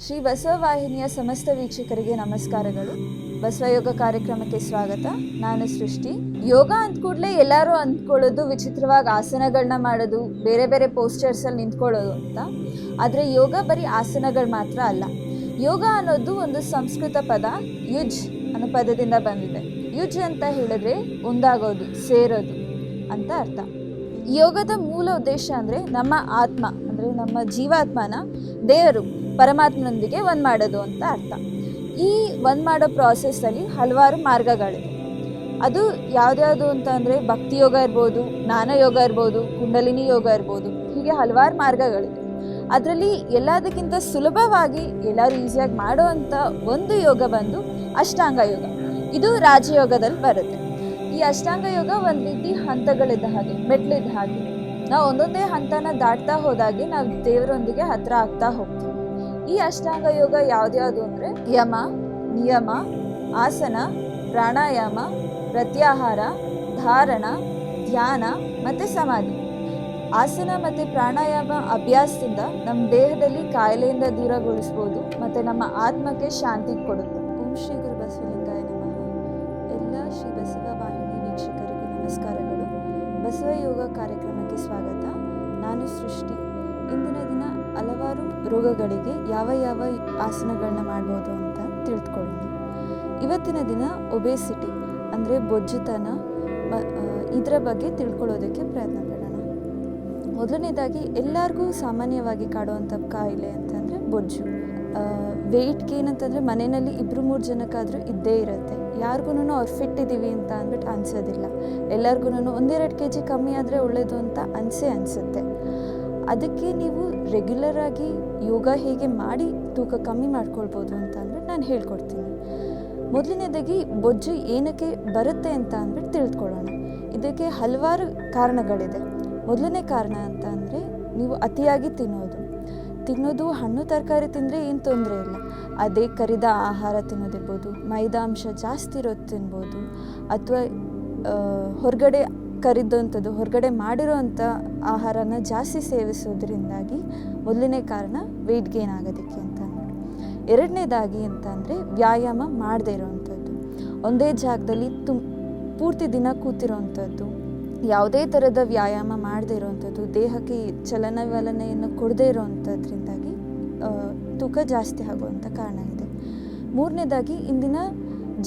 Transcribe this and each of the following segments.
ಶ್ರೀ ಬಸವವಾಹಿನಿಯ ಸಮಸ್ತ ವೀಕ್ಷಕರಿಗೆ ನಮಸ್ಕಾರಗಳು. ಬಸವಯೋಗ ಕಾರ್ಯಕ್ರಮಕ್ಕೆ ಸ್ವಾಗತ. ನಾನು ಸೃಷ್ಟಿ. ಯೋಗ ಅಂದ ಕೂಡಲೇ ಎಲ್ಲರೂ ಅಂದ್ಕೊಳ್ಳೋದು, ವಿಚಿತ್ರವಾಗಿ ಆಸನಗಳನ್ನ ಮಾಡೋದು, ಬೇರೆ ಬೇರೆ ಪೋಸ್ಟರ್ಸಲ್ಲಿ ನಿಂತ್ಕೊಳ್ಳೋದು ಅಂತ. ಆದರೆ ಯೋಗ ಬರೀ ಆಸನಗಳು ಮಾತ್ರ ಅಲ್ಲ. ಯೋಗ ಅನ್ನೋದು ಒಂದು ಸಂಸ್ಕೃತ ಪದ, ಯುಜ್ ಅನ್ನೋ ಪದದಿಂದ ಬಂದಿದೆ. ಯುಜ್ ಅಂತ ಹೇಳಿದ್ರೆ ಒಂದಾಗೋದು, ಸೇರೋದು ಅಂತ ಅರ್ಥ. ಯೋಗದ ಮೂಲ ಉದ್ದೇಶ ಅಂದರೆ ನಮ್ಮ ಆತ್ಮ. ಅಂದರೆ ನಮ್ಮ ಜೀವಾತ್ಮನ ದೇವರು ಪರಮಾತ್ಮನೊಂದಿಗೆ ಒಂದು ಮಾಡೋದು ಅಂತ ಅರ್ಥ. ಈ ಒಂದು ಮಾಡೋ ಪ್ರಾಸೆಸ್ಸಲ್ಲಿ ಹಲವಾರು ಮಾರ್ಗಗಳಿವೆ. ಅದು ಯಾವ್ದ್ಯಾವುದು ಅಂತ ಅಂದರೆ ಭಕ್ತಿ ಯೋಗ ಇರ್ಬೋದು, ಜ್ಞಾನ ಯೋಗ ಇರ್ಬೋದು, ಕುಂಡಲಿನಿ ಯೋಗ ಇರ್ಬೋದು, ಹೀಗೆ ಹಲವಾರು ಮಾರ್ಗಗಳಿವೆ. ಅದರಲ್ಲಿ ಎಲ್ಲದಕ್ಕಿಂತ ಸುಲಭವಾಗಿ ಎಲ್ಲರೂ ಈಸಿಯಾಗಿ ಮಾಡುವಂಥ ಒಂದು ಯೋಗ ಬಂದು ಅಷ್ಟಾಂಗ ಯೋಗ. ಇದು ರಾಜಯೋಗದಲ್ಲಿ ಬರುತ್ತೆ. ಈ ಅಷ್ಟಾಂಗ ಯೋಗ ಒಂದು ರೀತಿ ಹಂತಗಳಿದ್ದ ಹಾಗೆ ಮೆಟ್ಲಿದ್ದ ಹಾಗೆ. ನಾವು ಒಂದೊಂದೇ ಹಂತನ ದಾಟ್ತಾ ಹೋದಾಗೆ ನಾವು ದೇವರೊಂದಿಗೆ ಹತ್ರ ಆಗ್ತಾ ಹೋಗ್ತೀವಿ. ಈ ಅಷ್ಟಾಂಗ ಯೋಗ ಯಾವ್ದ್ಯಾವುದು ಅಂದರೆ ಯಮ, ನಿಯಮ, ಆಸನ, ಪ್ರಾಣಾಯಾಮ, ಪ್ರತ್ಯಾಹಾರ, ಧಾರಣ, ಧ್ಯಾನ ಮತ್ತು ಸಮಾಧಿ. ಆಸನ ಮತ್ತು ಪ್ರಾಣಾಯಾಮ ಅಭ್ಯಾಸದಿಂದ ನಮ್ಮ ದೇಹದಲ್ಲಿ ಕಾಯಿಲೆಯಿಂದ ದೂರಗೊಳಿಸ್ಬೋದು ಮತ್ತು ನಮ್ಮ ಆತ್ಮಕ್ಕೆ ಶಾಂತಿ ಕೊಡುತ್ತೆ. ಓಂ ಶ್ರೀ ಗುರು ಬಸವಲಿಂಗಾಯ ನಮಃ. ಎಲ್ಲ ಶ್ರೀ ಬಸವ ವಾಹಿನಿ ವೀಕ್ಷಕರಿಗೂ ನಮಸ್ಕಾರಗಳು. ಬಸವ ಯೋಗ ಸ್ವಾಗತ. ನಾನು ಸೃಷ್ಟಿ. ಇಂದಿನ ದಿನ ಹಲವಾರು ರೋಗಗಳಿಗೆ ಯಾವ ಯಾವ ಆಸನಗಳನ್ನ ಮಾಡ್ಬೋದು ಅಂತ ತಿಳಿದುಕೊಳ್ಳೋಣ ಇವತ್ತಿನ ದಿನ ಒಬೇಸಿಟಿ, ಅಂದರೆ ಬೊಜ್ಜುತನ ಇದರ ಬಗ್ಗೆ ತಿಳ್ಕೊಳ್ಳೋದಕ್ಕೆ ಪ್ರಯತ್ನ ಪಡೋಣ. ಮೊದಲನೇದಾಗಿ ಎಲ್ಲರಿಗೂ ಸಾಮಾನ್ಯವಾಗಿ ಕಾಡುವಂಥ ಕಾಯಿಲೆ ಅಂತಂದರೆ ಬೊಜ್ಜು. ವೆಯ್ಟ್ ಏನಂತಂದರೆ ಮನೆಯಲ್ಲಿ ಇಬ್ಬರು ಮೂರು ಜನಕ್ಕಾದರೂ ಇದ್ದೇ ಇರುತ್ತೆ. ಯಾರಿಗೂ ಅವ್ರು ಫಿಟ್ ಇದ್ದೀವಿ ಅಂತ ಅಂದ್ಬಿಟ್ಟು ಅನ್ಸೋದಿಲ್ಲ. ಎಲ್ಲರಿಗೂ ಒಂದೆರಡು ಕೆ ಜಿ ಕಮ್ಮಿ ಆದರೆ ಒಳ್ಳೆಯದು ಅಂತ ಅನಿಸೇ ಅನಿಸುತ್ತೆ. ಅದಕ್ಕೆ ನೀವು ರೆಗ್ಯುಲರ್ ಆಗಿ ಯೋಗ ಹೇಗೆ ಮಾಡಿ ತೂಕ ಕಮ್ಮಿ ಮಾಡ್ಕೊಳ್ಬೋದು ಅಂತ ಅಂದ್ಬಿಟ್ಟು ನಾನು ಹೇಳ್ಕೊಡ್ತೀನಿ. ಮೊದಲನೇದಾಗಿ ಬೊಜ್ಜು ಏನಕ್ಕೆ ಬರುತ್ತೆ ಅಂತ ಅಂದ್ಬಿಟ್ಟು ತಿಳ್ಕೊಳ್ಳೋಣ ಇದಕ್ಕೆ ಹಲವಾರು ಕಾರಣಗಳಿದೆ. ಮೊದಲನೇ ಕಾರಣ ಅಂತ ಅಂದರೆ ನೀವು ಅತಿಯಾಗಿ ತಿನ್ನೋದು. ತಿನ್ನೋದು ಹಣ್ಣು, ತರಕಾರಿ ತಿಂದರೆ ಏನು ತೊಂದರೆ ಇಲ್ಲ. ಅದೇ ಕರಿದ ಆಹಾರ ತಿನ್ನೋದಿರ್ಬೋದು ಮೈದಾಂಶ ಜಾಸ್ತಿ ಇರೋದು ತಿನ್ಬೋದು, ಅಥವಾ ಹೊರಗಡೆ ಕರಿದಂಥದ್ದು, ಹೊರಗಡೆ ಮಾಡಿರೋವಂಥ ಆಹಾರನ ಜಾಸ್ತಿ ಸೇವಿಸೋದ್ರಿಂದಾಗಿ ಮೊದಲನೇ ಕಾರಣ ವೆಯ್ಟ್ ಗೇನ್ ಆಗೋದಕ್ಕೆ ಅಂತ ಎರಡನೇದಾಗಿ ಅಂತ ಅಂದರೆ ವ್ಯಾಯಾಮ ಮಾಡದೇ ಇರೋವಂಥದ್ದು ಒಂದೇ ಜಾಗದಲ್ಲಿ ತುಮ್ ಪೂರ್ತಿ ದಿನ ಕೂತಿರೋವಂಥದ್ದು ಯಾವುದೇ ಥರದ ವ್ಯಾಯಾಮ ಮಾಡದೇ ಇರೋವಂಥದ್ದು ದೇಹಕ್ಕೆ ಚಲನವಲನೆಯನ್ನು ಕೊಡದೇ ಇರೋವಂಥದ್ರಿಂದಾಗಿ ತೂಕ ಜಾಸ್ತಿ ಆಗುವಂಥ ಕಾರಣ ಇದೆ. ಮೂರನೇದಾಗಿ, ಇಂದಿನ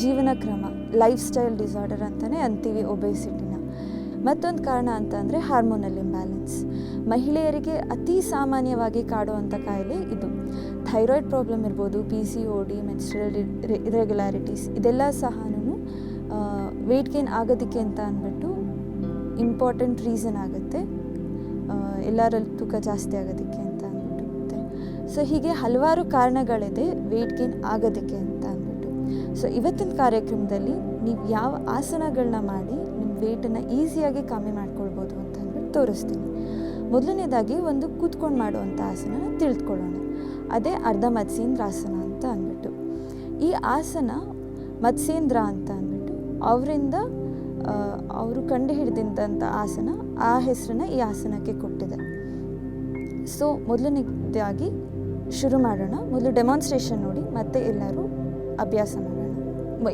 ಜೀವನ ಕ್ರಮ ಲೈಫ್ ಸ್ಟೈಲ್ ಡಿಸಾರ್ಡರ್ ಅಂತಲೇ ಅಂತೀವಿ ಒಬೆಸಿಟಿನ ಮತ್ತೊಂದು ಕಾರಣ ಅಂತ ಅಂದರೆ ಹಾರ್ಮೋನಲ್ ಇಂಬ್ಯಾಲೆನ್ಸ್ ಮಹಿಳೆಯರಿಗೆ ಅತಿ ಸಾಮಾನ್ಯವಾಗಿ ಕಾಡುವಂಥ ಕಾಯಿಲೆ ಇದು. ಥೈರಾಯ್ಡ್ ಪ್ರಾಬ್ಲಮ್ ಇರ್ಬೋದು P C O D menstrual irregularities ಇದೆಲ್ಲ ಸಹನೂ ವೆಯ್ಟ್ ಗೇನ್ ಆಗೋದಕ್ಕೆ ಅಂತ ಅಂದ್ಬಿಟ್ಟು ಇಂಪಾರ್ಟೆಂಟ್ ರೀಸನ್ ಆಗುತ್ತೆ. ಎಲ್ಲರಲ್ಲಿ ತೂಕ ಜಾಸ್ತಿ ಆಗೋದಕ್ಕೆ ಅಂತ ಅಂದ್ಬಿಟ್ಟು. ಸೊ ಹೀಗೆ ಹಲವಾರು ಕಾರಣಗಳಿದೆ ವೆಯ್ಟ್ ಗೇನ್ ಆಗೋದಕ್ಕೆ ಅಂತ ಅಂದ್ಬಿಟ್ಟು. ಸೊ ಇವತ್ತಿನ ಕಾರ್ಯಕ್ರಮದಲ್ಲಿ ನೀವು ಯಾವ ಆಸನಗಳನ್ನ ಮಾಡಿ ನಿಮ್ಮ ವೆಯ್ಟನ್ನು ಈಸಿಯಾಗಿ ಕಮ್ಮಿ ಮಾಡ್ಕೊಳ್ಬೋದು ಅಂತ ಅಂದ್ಬಿಟ್ಟು ತೋರಿಸ್ತೀನಿ. ಮೊದಲನೇದಾಗಿ ಒಂದು ಕೂತ್ಕೊಂಡು ಮಾಡುವಂಥ ಆಸನನ ತಿಳಿದುಕೊಳ್ಳೋಣ ಅದೇ ಅರ್ಧ ಮತ್ಸ್ಯೇಂದ್ರಾಸನ ಅಂತ ಅಂದ್ಬಿಟ್ಟು. ಈ ಆಸನ ಮತ್ಸೇಂದ್ರ ಅಂತ ಅಂದ್ಬಿಟ್ಟು, ಅವರಿಂದ ಅವರು ಕಂಡು ಹಿಡಿದಂಥ ಆಸನ, ಆ ಹೆಸರನ್ನ ಈ ಆಸನಕ್ಕೆ ಕೊಟ್ಟಿದೆ. ಸೊ ಮೊದಲನೇದಾಗಿ ಶುರು ಮಾಡೋಣ. ಮೊದಲು ಡೆಮಾನ್ಸ್ಟ್ರೇಷನ್ ನೋಡಿ, ಮತ್ತೆ ಎಲ್ಲರೂ ಅಭ್ಯಾಸ ಮಾಡೋಣ.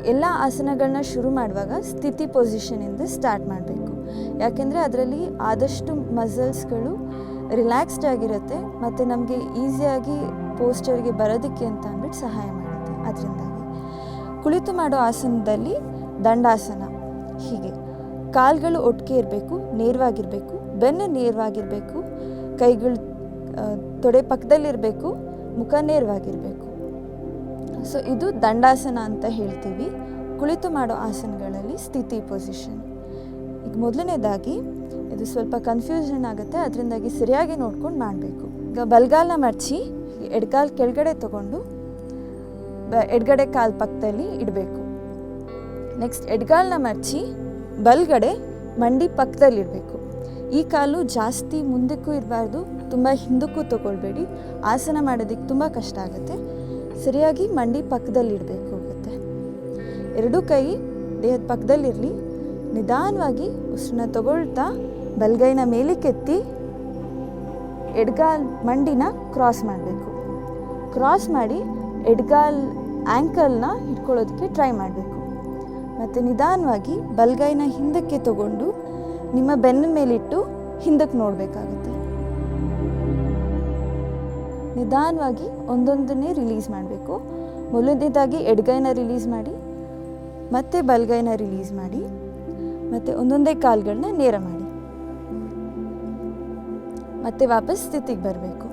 ಎಲ್ಲ ಆಸನಗಳನ್ನ ಶುರು ಮಾಡುವಾಗ ಸ್ಥಿತಿ ಪೊಸಿಷನಿಂದ ಸ್ಟಾರ್ಟ್ ಮಾಡಬೇಕು. ಯಾಕೆಂದರೆ ಅದರಲ್ಲಿ ಆದಷ್ಟು ಮಸಲ್ಸ್ಗಳು ರಿಲ್ಯಾಕ್ಸ್ಡ್ ಆಗಿರುತ್ತೆ, ಮತ್ತು ನಮಗೆ ಈಸಿಯಾಗಿ ಪೋಸ್ಟರ್ಗೆ ಬರೋದಕ್ಕೆ ಅಂತ ಅಂದ್ಬಿಟ್ಟು ಸಹಾಯ ಮಾಡುತ್ತೆ. ಅದರಿಂದಾಗಿ ಕುಳಿತು ಮಾಡೋ ಆಸನದಲ್ಲಿ ದಂಡಾಸನ. ಹೀಗೆ. ಕಾಲುಗಳು ಒಟ್ಟಿಗೆ ಇರಬೇಕು, ನೇರವಾಗಿರಬೇಕು, ಬೆನ್ನು ನೇರವಾಗಿರಬೇಕು, ಕೈಗಳು ತೊಡೆ ಪಕ್ಕದಲ್ಲಿರಬೇಕು, ಮುಖ ನೇರವಾಗಿರಬೇಕು. ಸೊ ಇದು ದಂಡಾಸನ ಅಂತ ಹೇಳ್ತೀವಿ. ಕುಳಿತು ಮಾಡೋ ಆಸನಗಳಲ್ಲಿ ಸ್ಥಿತಿ ಪೊಸಿಷನ್ ಈಗ ಮೊದಲನೇದಾಗಿ, ಇದು ಸ್ವಲ್ಪ ಕನ್ಫ್ಯೂಷನ್ ಆಗುತ್ತೆ, ಅದರಿಂದಾಗಿ ಸರಿಯಾಗಿ ನೋಡ್ಕೊಂಡು ಮಾಡಬೇಕು. ಈಗ ಬಲ್ಗಾಲ ಮಡಚಿ, ಎಡ್ಗಾಲ್ ಕೆಳಗಡೆ ತಗೊಂಡು ಎಡ್ಗಡೆ ಕಾಲು ಪಕ್ಕದಲ್ಲಿ ಇಡಬೇಕು. ನೆಕ್ಸ್ಟ್ ಎಡ್ಗಾಲನ್ನ ಮಡಚಿ ಬಲ್ಗಡೆ ಮಂಡಿ ಪಕ್ಕದಲ್ಲಿರಬೇಕು. ಈ ಕಾಲು ಜಾಸ್ತಿ ಮುಂದಕ್ಕೂ ಇರಬಾರ್ದು, ತುಂಬ ಹಿಂದಕ್ಕೂ ತಗೊಳ್ಬೇಡಿ. ಆಸನ ಮಾಡೋದಕ್ಕೆ ತುಂಬ ಕಷ್ಟ ಆಗುತ್ತೆ. ಸರಿಯಾಗಿ ಮಂಡಿ ಪಕ್ಕದಲ್ಲಿ ಇಡಬೇಕು ಹೋಗುತ್ತೆ. ಎರಡೂ ಕೈ ದೇಹದ ಪಕ್ಕದಲ್ಲಿರಲಿ. ನಿಧಾನವಾಗಿ ಉಸಿರನ್ನ ತಗೊಳ್ತಾ ಬಲ್ಗೈನ ಮೇಲಕ್ಕೆತ್ತಿ ಎಡ್ಗಾಲ್ ಮಂಡಿನ ಕ್ರಾಸ್ ಮಾಡಬೇಕು. ಕ್ರಾಸ್ ಮಾಡಿ ಎಡ್ಗಾಲ್ ಆ್ಯಂಕಲ್ನ ಹಿಡ್ಕೊಳ್ಳೋದಕ್ಕೆ ಟ್ರೈ ಮಾಡಬೇಕು. ಮತ್ತು ನಿಧಾನವಾಗಿ ಬಲಗೈನ ಹಿಂದಕ್ಕೆ ತಗೊಂಡು ನಿಮ್ಮ ಬೆನ್ನ ಮೇಲಿಟ್ಟು ಹಿಂದಕ್ಕೆ ನೋಡಬೇಕಾಗುತ್ತೆ. ನಿಧಾನವಾಗಿ ಒಂದೊಂದನ್ನೇ ರಿಲೀಸ್ ಮಾಡಬೇಕು. ಮೊದಲನೇದಾಗಿ ಎಡಗೈನ ರಿಲೀಸ್ ಮಾಡಿ, ಮತ್ತೆ ಬಲಗೈನ ರಿಲೀಸ್ ಮಾಡಿ, ಮತ್ತು ಒಂದೊಂದೇ ಕಾಲುಗಳನ್ನ ನೇರ ಮಾಡಿ. ಮತ್ತೆ ವಾಪಸ್ ಸ್ಥಿತಿಗೆ ಬರಬೇಕು.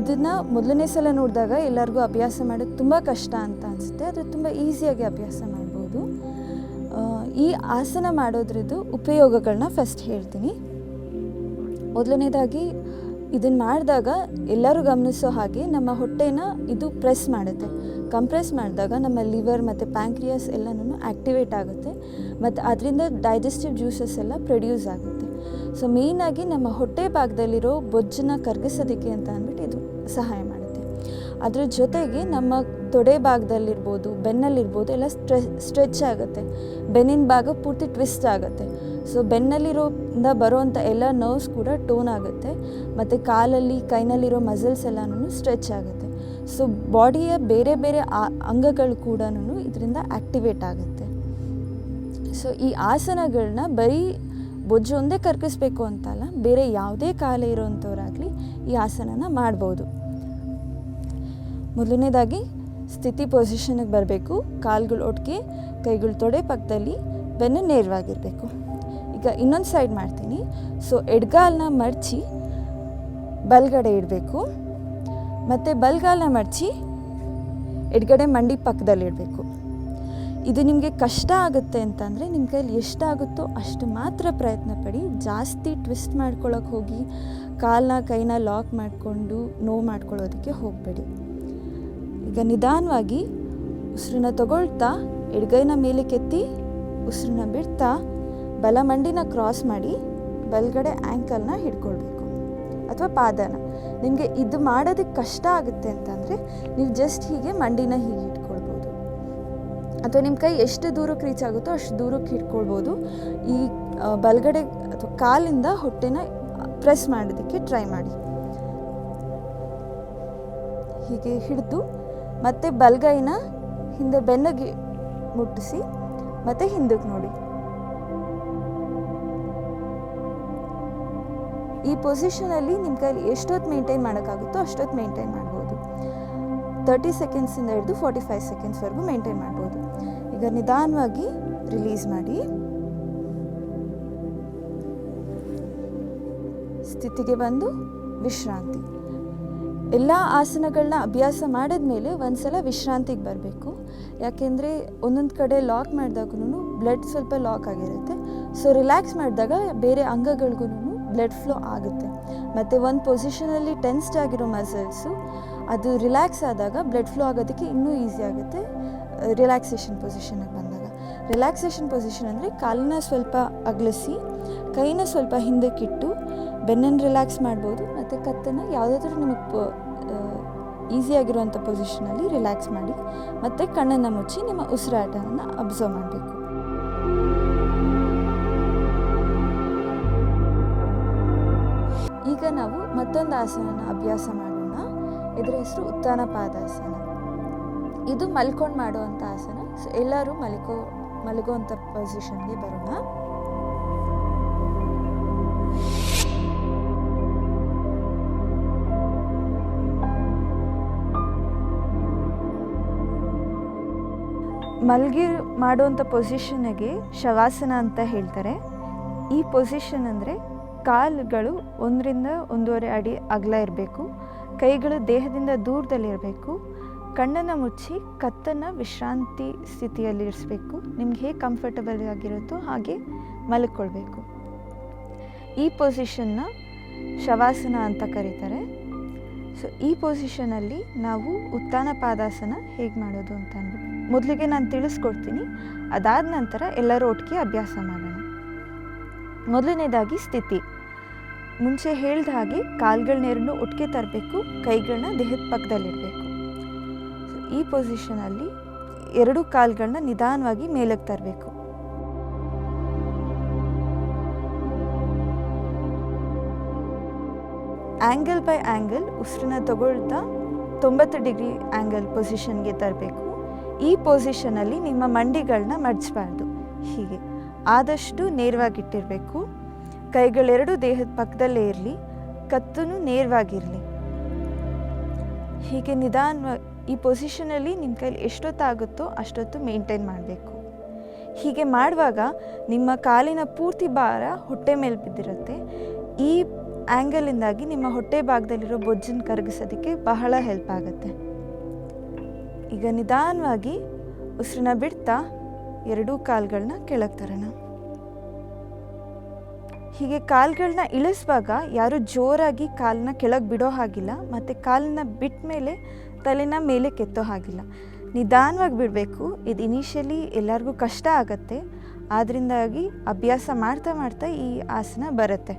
ಇದನ್ನು ಮೊದಲನೇ ಸಲ ನೋಡಿದಾಗ ಎಲ್ಲರಿಗೂ ಅಭ್ಯಾಸ ಮಾಡೋದು ತುಂಬ ಕಷ್ಟ ಅಂತ ಅನಿಸುತ್ತೆ. ಆದರೆ ತುಂಬ ಈಸಿಯಾಗಿ ಅಭ್ಯಾಸ ಮಾಡ್ಬೋದು. ಈ ಆಸನ ಮಾಡೋದ್ರದ್ದು ಉಪಯೋಗಗಳನ್ನ ಫಸ್ಟ್ ಹೇಳ್ತೀನಿ. ಮೊದಲನೇದಾಗಿ ಇದನ್ನು ಮಾಡಿದಾಗ ಎಲ್ಲರೂ ಗಮನಿಸೋ ಹಾಗೆ ನಮ್ಮ ಹೊಟ್ಟೆನ ಇದು ಪ್ರೆಸ್ ಮಾಡುತ್ತೆ. ಕಂಪ್ರೆಸ್ ಮಾಡಿದಾಗ ನಮ್ಮ ಲಿವರ್ ಮತ್ತು ಪ್ಯಾಂಕ್ರಿಯಾಸ್ ಎಲ್ಲನೂ ಆ್ಯಕ್ಟಿವೇಟ್ ಆಗುತ್ತೆ. ಮತ್ತು ಅದರಿಂದ ಡೈಜೆಸ್ಟಿವ್ ಜ್ಯೂಸಸ್ ಎಲ್ಲ ಪ್ರೊಡ್ಯೂಸ್ ಆಗುತ್ತೆ. ಸೊ ಮೇಯ್ನಾಗಿ ನಮ್ಮ ಹೊಟ್ಟೆ ಭಾಗದಲ್ಲಿರೋ ಬೊಜ್ಜನ್ನ ಕರಗಿಸೋದಕ್ಕೆ ಅಂತ ಅಂದ್ಬಿಟ್ಟು ಇದು ಸಹಾಯ ಮಾಡುತ್ತೆ ಅದ್ರ ಜೊತೆಗೆ ನಮ್ಮ ತೊಡೆ ಭಾಗದಲ್ಲಿರ್ಬೋದು, ಬೆನ್ನಲ್ಲಿರ್ಬೋದು ಎಲ್ಲ ಸ್ಟ್ರೆ, ಸ್ಟ್ರೆಚ್ ಆಗುತ್ತೆ. ಬೆನ್ನಿನ ಭಾಗ ಪೂರ್ತಿ ಟ್ವಿಸ್ಟ್ ಆಗುತ್ತೆ. ಸೊ ಬೆನ್ನಲ್ಲಿರೋದಿಂದ ಬರೋವಂಥ ಎಲ್ಲ ನರ್ವ್ಸ್ ಕೂಡ ಟೋನ್ ಆಗುತ್ತೆ. ಮತ್ತು ಕಾಲಲ್ಲಿ, ಕೈನಲ್ಲಿರೋ ಮಸಲ್ಸ್ ಎಲ್ಲನೂ ಸ್ಟ್ರೆಚ್ ಆಗುತ್ತೆ. ಸೊ ಬಾಡಿಯ ಬೇರೆ ಬೇರೆ ಅಂಗಗಳು ಕೂಡ ಇದರಿಂದ ಆ್ಯಕ್ಟಿವೇಟ್ ಆಗುತ್ತೆ. ಸೊ ಈ ಆಸನಗಳನ್ನ ಬರೀ ಬೊಜ್ಜೊಂದೇ ಕರ್ಕಿಸ್ಬೇಕು ಅಂತಲ್ಲ, ಬೇರೆ ಯಾವುದೇ ಕಾಲ ಇರೋವಂಥವ್ರಾಗಲಿ ಈ ಆಸನನ ಮಾಡ್ಬೋದು. ಮೊದಲನೇದಾಗಿ ಸ್ಥಿತಿ ಪೊಸಿಷನ್ಗೆ ಬರಬೇಕು. ಕಾಲುಗಳು ಒಟ್ಟಿಗೆ, ಕೈಗಳು ತೊಡೆ ಪಕ್ಕದಲ್ಲಿ, ಬೆನ್ನು ನೇರವಾಗಿರಬೇಕು. ಈಗ ಇನ್ನೊಂದು ಸೈಡ್ ಮಾಡ್ತೀನಿ. ಸೊ ಎಡ್ಗಾಲನ್ನ ಮಡಚಿ ಬಲ್ಗಡೆ ಇಡಬೇಕು. ಮತ್ತು ಬಲ್ಗಾಲನ್ನ ಮಡಚಿ ಎಡಗಡೆ ಮಂಡಿ ಪಕ್ಕದಲ್ಲಿ ಇಡಬೇಕು. ಇದು ನಿಮಗೆ ಕಷ್ಟ ಆಗುತ್ತೆ ಅಂತಂದರೆ ನಿಮ್ಮ ಕೈಲಿ ಎಷ್ಟಾಗುತ್ತೋ ಅಷ್ಟು ಮಾತ್ರ ಪ್ರಯತ್ನ ಪಡಿ. ಜಾಸ್ತಿ ಟ್ವಿಸ್ಟ್ ಮಾಡ್ಕೊಳ್ಳೋಕೆ ಹೋಗಿ ಕಾಲನ್ನ ಕೈನ ಲಾಕ್ ಮಾಡಿಕೊಂಡು, ನೋವು ಮಾಡ್ಕೊಳ್ಳೋದಕ್ಕೆ ಹೋಗಬೇಡಿ. ಈಗ ನಿಧಾನವಾಗಿ ಉಸಿರನ್ನ ತಗೊಳ್ತಾ, ಎಡಗೈನ ಮೇಲೆ ಕೆತ್ತಿ, ಉಸಿರನ್ನ ಬಿಡ್ತಾ, ಬಲ ಮಂಡಿನ ಕ್ರಾಸ್ ಮಾಡಿ, ಬಲಗಡೆ ಆ್ಯಂಕಲ್ನ ಹಿಡ್ಕೊಳ್ಬೇಕು ಅಥವಾ ಪಾದನ. ನಿಮಗೆ ಇದು ಮಾಡೋದಕ್ಕೆ ಕಷ್ಟ ಆಗುತ್ತೆ ಅಂತಂದರೆ ನೀವು ಜಸ್ಟ್ ಹೀಗೆ ಮಂಡಿನ ಹೀಗೆ ಇಟ್ಕೊಳ್ಬೋದು ಅಥವಾ ನಿಮ್ಮ ಕೈ ಎಷ್ಟು ದೂರಕ್ಕೆ ರೀಚ್ ಆಗುತ್ತೋ ಅಷ್ಟು ದೂರಕ್ಕೆ ಹಿಡ್ಕೊಳ್ಬೋದು. ಈ ಬಲಗಡೆ ಅಥವಾ ಕಾಲಿಂದ ಹೊಟ್ಟೆನ ಪ್ರೆಸ್ ಮಾಡೋದಕ್ಕೆ ಟ್ರೈ ಮಾಡಿ. ಹೀಗೆ ಹಿಡಿದು ಮತ್ತೆ ಬಲಗೈನ ಹಿಂದೆ ಬೆನ್ನಗೆ ಮುಟ್ಟಿಸಿ ಮತ್ತೆ ಹಿಂದಕ್ಕೆ ನೋಡಿ. ಈ ಪೊಸಿಷನಲ್ಲಿ ನಿಮ್ಮ ಕೈಲಿ ಎಷ್ಟೊತ್ತು ಮೇಂಟೈನ್ ಮಾಡೋಕ್ಕಾಗುತ್ತೋ ಅಷ್ಟೊತ್ತು ಮೇಂಟೈನ್ ಮಾಡ್ಬೋದು. ತರ್ಟಿ ಸೆಕೆಂಡ್ಸಿಂದ ಹಿಡಿದು ಫೋರ್ಟಿ ಫೈವ್ ಸೆಕೆಂಡ್ಸ್ವರೆಗೂ ಮೇಂಟೈನ್ ಮಾಡ್ಬೋದು. ಈಗ ನಿಧಾನವಾಗಿ ರಿಲೀಸ್ ಮಾಡಿ. ಸ್ಥಿತಿಗೆ ಬಂದು ವಿಶ್ರಾಂತಿ. ಎಲ್ಲ ಆಸನಗಳನ್ನ ಅಭ್ಯಾಸ ಮಾಡಿದ ಮಾಡಿದ್ಮೇಲೆ ಒಂದ್ಸಲ ವಿಶ್ರಾಂತಿಗೆ ಬರಬೇಕು. ಯಾಕೆಂದರೆ ಒಂದೊಂದು ಕಡೆ ಲಾಕ್ ಮಾಡಿದಾಗೂ ಬ್ಲಡ್ ಸ್ವಲ್ಪ ಲಾಕ್ ಆಗಿರುತ್ತೆ. ಸೊ ರಿಲ್ಯಾಕ್ಸ್ ಮಾಡಿದಾಗ ಬೇರೆ ಅಂಗಗಳಿಗೂ ಬ್ಲಡ್ ಫ್ಲೋ ಆಗುತ್ತೆ. ಮತ್ತು ಒಂದು ಪೊಸಿಷನಲ್ಲಿ ಟೆನ್ಸ್ಡ್ ಆಗಿರೋ ಮಸಲ್ಸು ಅದು ರಿಲ್ಯಾಕ್ಸ್ ಆದಾಗ ಬ್ಲಡ್ ಫ್ಲೋ ಆಗೋದಕ್ಕೆ ಇನ್ನೂ ಈಸಿ ಆಗುತ್ತೆ ರಿಲ್ಯಾಕ್ಸೇಷನ್ ಪೊಸಿಷನಿಗೆ ಬಂದಾಗ. ರಿಲ್ಯಾಕ್ಸೇಷನ್ ಪೊಸಿಷನ್ ಅಂದರೆ ಕಾಲನ್ನ ಸ್ವಲ್ಪ ಅಗಲಿಸಿ, ಕೈನ ಸ್ವಲ್ಪ ಹಿಂದಕ್ಕಿಟ್ಟು ಬೆನ್ನನ್ನು ರಿಲ್ಯಾಕ್ಸ್ ಮಾಡ್ಬೋದು, ಮತ್ತು ಕತ್ತನ್ನು ಯಾವುದಾದ್ರೂ ನಿಮಗೆ ಈಸಿಯಾಗಿರುವಂಥ ಪೊಸಿಷನಲ್ಲಿ ರಿಲ್ಯಾಕ್ಸ್ ಮಾಡಿ, ಮತ್ತು ಕಣ್ಣನ್ನು ಮುಚ್ಚಿ ನಿಮ್ಮ ಉಸಿರಾಟವನ್ನು ಅಬ್ಸರ್ವ್ ಮಾಡಬೇಕು. ಈಗ ನಾವು ಮತ್ತೊಂದು ಆಸನನ ಅಭ್ಯಾಸ ಮಾಡೋಣ. ಇದರ ಹೆಸರು ಉತ್ಥಾನ ಪಾದಾಸನ. ಇದು ಮಲ್ಕೊಂಡು ಮಾಡುವಂಥ ಆಸನ. ಸೊ ಎಲ್ಲರೂ ಮಲ್ಕೋ ಮಲಗುವಂಥ ಪೊಸಿಷನ್ಗೆ ಬರೋಣ. ಮಲಗಿ ಮಾಡುವಂಥ ಪೊಸಿಷನ್ಗೆ ಶವಾಸನ ಅಂತ ಹೇಳ್ತಾರೆ. ಈ ಪೊಸಿಷನ್ ಅಂದರೆ ಕಾಲುಗಳು ಒಂದರಿಂದ ಒಂದೂವರೆ ಅಡಿ ಅಗಲ ಇರಬೇಕು, ಕೈಗಳು ದೇಹದಿಂದ ದೂರದಲ್ಲಿರಬೇಕು ಕಣ್ಣನ್ನು ಮುಚ್ಚಿ ಕತ್ತನ್ನು ವಿಶ್ರಾಂತಿ ಸ್ಥಿತಿಯಲ್ಲಿ ಇರಿಸ್ಬೇಕು, ನಿಮ್ಗೆ ಹೇಗೆ ಕಂಫರ್ಟಬಲ್ ಆಗಿರುತ್ತೋ ಹಾಗೆ ಮಲ್ಕೊಳ್ಬೇಕು. ಈ ಪೊಸಿಷನ್ನ ಶವಾಸನ ಅಂತ ಕರೀತಾರೆ. ಸೊ ಈ ಪೊಸಿಷನಲ್ಲಿ ನಾವು ಉತ್ಥಾನ ಪಾದಾಸನ ಹೇಗೆ ಮಾಡೋದು ಅಂತ ಅಂದ್ಬಿಟ್ಟು ಮೊದಲಿಗೆ ನಾನು ತಿಳಿಸ್ಕೊಡ್ತೀನಿ. ಅದಾದ ನಂತರ ಎಲ್ಲರೂ ಒಟ್ಟಿಗೆ ಅಭ್ಯಾಸ ಮಾಡೋಣ. ಮೊದಲನೇದಾಗಿ ಸ್ಥಿತಿ. ಮುಂಚೆ ಹೇಳ್ದ ಹಾಗೆ ಕಾಲ್ಗಳನ್ನೆರಡು ಒಟ್ಟಿಗೆ ತರಬೇಕು ಕೈಗಳನ್ನ ದೇಹದ ಪಕ್ಕದಲ್ಲಿಡಬೇಕು ಈ ಪೊಸಿಷನಲ್ಲಿ ಎರಡು ಕಾಲ್ಗಳನ್ನ ನಿಧಾನವಾಗಿ ಮೇಲಕ್ಕೆ ತರಬೇಕು. ಆ್ಯಂಗಲ್ ಬೈ ಆ್ಯಂಗಲ್ ಉಸಿರನ್ನ ತಗೊಳ್ತಾ ತೊಂಬತ್ತು ಡಿಗ್ರಿ ಆ್ಯಂಗಲ್ ಪೊಸಿಷನ್ಗೆ ತರಬೇಕು. ಈ ಪೊಸಿಷನಲ್ಲಿ ನಿಮ್ಮ ಮಂಡಿಗಳನ್ನ ಮಡಚಬಾರ್ದು. ಹೀಗೆ. ಆದಷ್ಟು ನೇರವಾಗಿಟ್ಟಿರಬೇಕು ಕೈಗಳೆರಡು ದೇಹದ ಪಕ್ಕದಲ್ಲೇ ಇರಲಿ. ಕತ್ತೂ ನೇರವಾಗಿರಲಿ. ಹೀಗೆ ನಿಧಾನ ಈ ಪೊಸಿಷನಲ್ಲಿ ನಿಮ್ಮ ಕೈಲಿ ಎಷ್ಟೊತ್ತಾಗುತ್ತೋ ಅಷ್ಟೊತ್ತು ಮೇಂಟೈನ್ ಮಾಡಬೇಕು. ಹೀಗೆ ಮಾಡುವಾಗ ನಿಮ್ಮ ಕಾಲಿನ ಪೂರ್ತಿ ಭಾರ ಹೊಟ್ಟೆ ಮೇಲೆ ಬಿದ್ದಿರುತ್ತೆ. ಈ ಆ್ಯಂಗಲಿಂದಾಗಿ ನಿಮ್ಮ ಹೊಟ್ಟೆ ಭಾಗದಲ್ಲಿರೋ ಬೊಜ್ಜನ್ನು ಕರಗಿಸೋದಕ್ಕೆ ಬಹಳ ಹೆಲ್ಪ್ ಆಗುತ್ತೆ. ಈಗ ನಿಧಾನವಾಗಿ ಉಸಿರನ್ನ ಬಿಡ್ತಾ ಎರಡೂ ಕಾಲುಗಳನ್ನ ಕೆಳಗೆ ತರೋಣ. ಹೀಗೆ ಕಾಲುಗಳನ್ನ ಇಳಿಸುವಾಗ ಯಾರು ಜೋರಾಗಿ ಕಾಲನ್ನ ಕೆಳಗೆ ಬಿಡೋ ಹಾಗಿಲ್ಲ, ಮತ್ತು ಕಾಲನ್ನ ಬಿಟ್ಟ ಮೇಲೆ ತಲೆನ ಮೇಲೆ ಕೆತ್ತೋ ಹಾಗಿಲ್ಲ. ನಿಧಾನವಾಗಿ ಬಿಡಬೇಕು, ಇದು ಇನಿಷಿಯಲಿ ಎಲ್ಲರಿಗೂ ಕಷ್ಟ ಆಗುತ್ತೆ ಆದ್ದರಿಂದಾಗಿ ಅಭ್ಯಾಸ ಮಾಡ್ತಾ ಮಾಡ್ತಾ ಈ ಆಸನ ಬರುತ್ತೆ.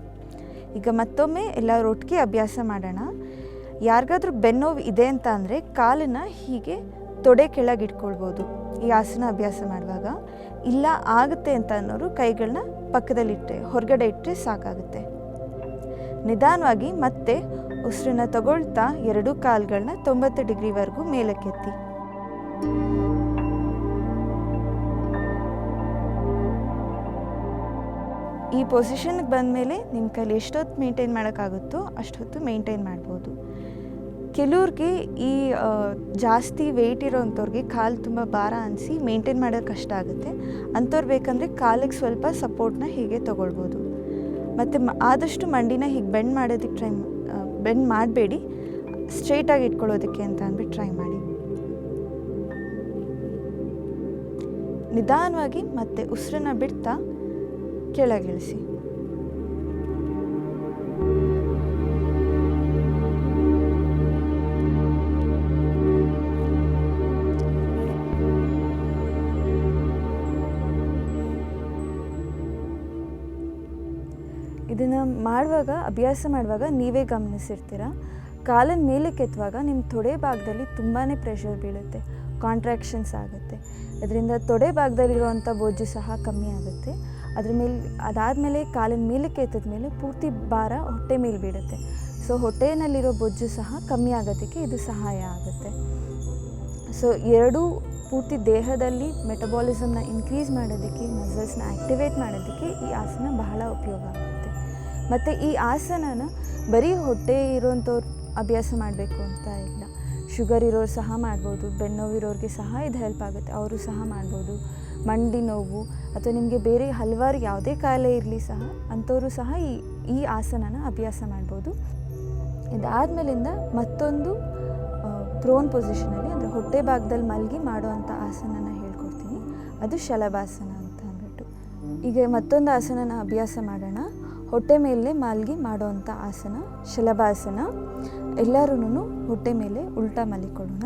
ಈಗ ಮತ್ತೊಮ್ಮೆ ಎಲ್ಲರೂ ಒಟ್ಟಿಗೆ ಅಭ್ಯಾಸ ಮಾಡೋಣ. ಯಾರಿಗಾದ್ರೂ ಬೆನ್ನೋವು ಇದೆ ಅಂತ ಅಂದರೆ ಕಾಲನ್ನ ಹೀಗೆ ತೊಡೆ ಕೆಳಗೆ ಇಟ್ಕೊಳ್ಬೋದು. ಈ ಆಸನ ಅಭ್ಯಾಸ ಮಾಡುವಾಗ ಇಲ್ಲ ಆಗುತ್ತೆ ಅಂತ ಅನ್ನೋರು ಕೈಗಳನ್ನ ಪಕ್ಕದಲ್ಲಿಟ್ಟರೆ ಹೊರಗಡೆ ಇಟ್ಟರೆ ಸಾಕಾಗುತ್ತೆ. ನಿಧಾನವಾಗಿ ಮತ್ತೆ ಉಸಿರನ್ನ ತಗೊಳ್ತಾ ಎರಡೂ ಕಾಲುಗಳನ್ನ ತೊಂಬತ್ತು ಡಿಗ್ರಿವರೆಗೂ ಮೇಲಕ್ಕೆತ್ತಿ ಈ ಪೊಸಿಷನ್ಗೆ ಬಂದಮೇಲೆ ನಿಮ್ಮ ಕೈಲಿ ಎಷ್ಟೊತ್ತು ಮೇಂಟೈನ್ ಮಾಡೋಕ್ಕಾಗುತ್ತೋ ಅಷ್ಟೊತ್ತು ಮೇಂಟೈನ್ ಮಾಡ್ಬೋದು. ಕೆಲವ್ರಿಗೆ ಈ ಜಾಸ್ತಿ ವೆಯ್ಟ್ ಇರೋವಂಥವ್ರಿಗೆ ಕಾಲು ತುಂಬ ಭಾರ ಅನಿಸಿ ಮೇಂಟೈನ್ ಮಾಡೋದು ಕಷ್ಟ ಆಗುತ್ತೆ. ಅಂಥವ್ರು ಬೇಕಂದರೆ ಕಾಲಿಗೆ ಸ್ವಲ್ಪ ಸಪೋರ್ಟ್ನ ಹೀಗೆ ತೊಗೊಳ್ಬೋದು. ಮತ್ತು ಆದಷ್ಟು ಮಂಡಿನ ಹೀಗೆ ಬೆಂಡ್ ಮಾಡೋದಕ್ಕೆ ಟ್ರೈ ಬೆಂಡ್ ಮಾಡಬೇಡಿ. ಸ್ಟ್ರೈಟಾಗಿ ಇಟ್ಕೊಳ್ಳೋದಕ್ಕೆ ಅಂತ ಅಂದ್ಬಿಟ್ಟು ಟ್ರೈ ಮಾಡಿ. ನಿಧಾನವಾಗಿ ಮತ್ತೆ ಉಸಿರನ್ನ ಬಿಡ್ತಾ ಕೆಳಗಿಳಿಸಿ. ಮಾಡುವಾಗ ಅಭ್ಯಾಸ ಮಾಡುವಾಗ ನೀವೇ ಗಮನಿಸಿರ್ತೀರ. ಕಾಲನ್ನು ಮೇಲೆ ಕೆತ್ತುವಾಗ ನಿಮ್ಮ ತೊಡೆ ಭಾಗದಲ್ಲಿ ತುಂಬಾ ಪ್ರೆಷರ್ ಬೀಳುತ್ತೆ ಕಾಂಟ್ರಾಕ್ಷನ್ಸ್ ಆಗುತ್ತೆ. ಅದರಿಂದ ತೊಡೆ ಭಾಗದಲ್ಲಿರುವಂಥ ಬೊಜ್ಜು ಸಹ ಕಮ್ಮಿ ಆಗುತ್ತೆ. ಅದ್ರ ಮೇಲೆ, ಅದಾದಮೇಲೆ ಕಾಲಿನ ಮೇಲೆ ಕೆತ್ತಿದ ಮೇಲೆ ಪೂರ್ತಿ ಭಾರ ಹೊಟ್ಟೆ ಮೇಲೆ ಬೀಳುತ್ತೆ. ಸೊ ಹೊಟ್ಟೆಯಲ್ಲಿರೋ ಬೊಜ್ಜು ಸಹ ಕಮ್ಮಿ ಆಗೋದಕ್ಕೆ ಇದು ಸಹಾಯ ಆಗುತ್ತೆ. ಸೊ ಎರಡೂ ಪೂರ್ತಿ ದೇಹದಲ್ಲಿ ಮೆಟಬಾಲಿಸಮ್ನ ಇನ್ಕ್ರೀಸ್ ಮಾಡೋದಕ್ಕೆ ಮಸಲ್ಸ್ನ ಆ್ಯಕ್ಟಿವೇಟ್ ಮಾಡೋದಕ್ಕೆ ಈ ಆಸನ ಬಹಳ ಉಪಯೋಗ ಆಗುತ್ತೆ. ಮತ್ತು ಈ ಆಸನನ ಬರೀ ಹೊಟ್ಟೆ ಇರೋಂಥವ್ರು ಅಭ್ಯಾಸ ಮಾಡಬೇಕು ಅಂತ ಇಲ್ಲ. ಶುಗರ್ ಇರೋರು ಸಹ ಮಾಡ್ಬೋದು ಬೆನ್ನೋವಿರೋರಿಗೆ ಸಹ ಇದು ಹೆಲ್ಪ್ ಆಗುತ್ತೆ, ಅವರು ಸಹ ಮಾಡ್ಬೋದು. ಮಂಡಿ ನೋವು ಅಥವಾ ನಿಮಗೆ ಬೇರೆ ಹಲವಾರು ಯಾವುದೇ ಕಾಯಿಲೆ ಇರಲಿ ಸಹ ಅಂಥವರು ಸಹ ಈ ಈ ಆಸನನ ಅಭ್ಯಾಸ ಮಾಡ್ಬೋದು. ಇದಾದಮೇಲಿಂದ ಮತ್ತೊಂದು ಪ್ರೋನ್ ಪೊಸಿಷನಲ್ಲಿ ಅಂದರೆ ಹೊಟ್ಟೆ ಭಾಗದಲ್ಲಿ ಮಲಗಿ ಮಾಡುವಂಥ ಆಸನನ ಹೇಳ್ಕೊಡ್ತೀನಿ. ಅದು ಶಲಭಾಸನ ಅಂತ ಅಂದ್ಬಿಟ್ಟು. ಈಗ ಮತ್ತೊಂದು ಆಸನನ ಅಭ್ಯಾಸ ಮಾಡೋಣ. ಹೊಟ್ಟೆ ಮೇಲೆ ಮಲಗಿ ಮಾಡುವಂಥ ಆಸನ ಶಲಭಾಸನ ಎಲ್ಲರೂ ಹೊಟ್ಟೆ ಮೇಲೆ ಉಲ್ಟಾ ಮಲಿಕೊಳ್ಳೋಣ.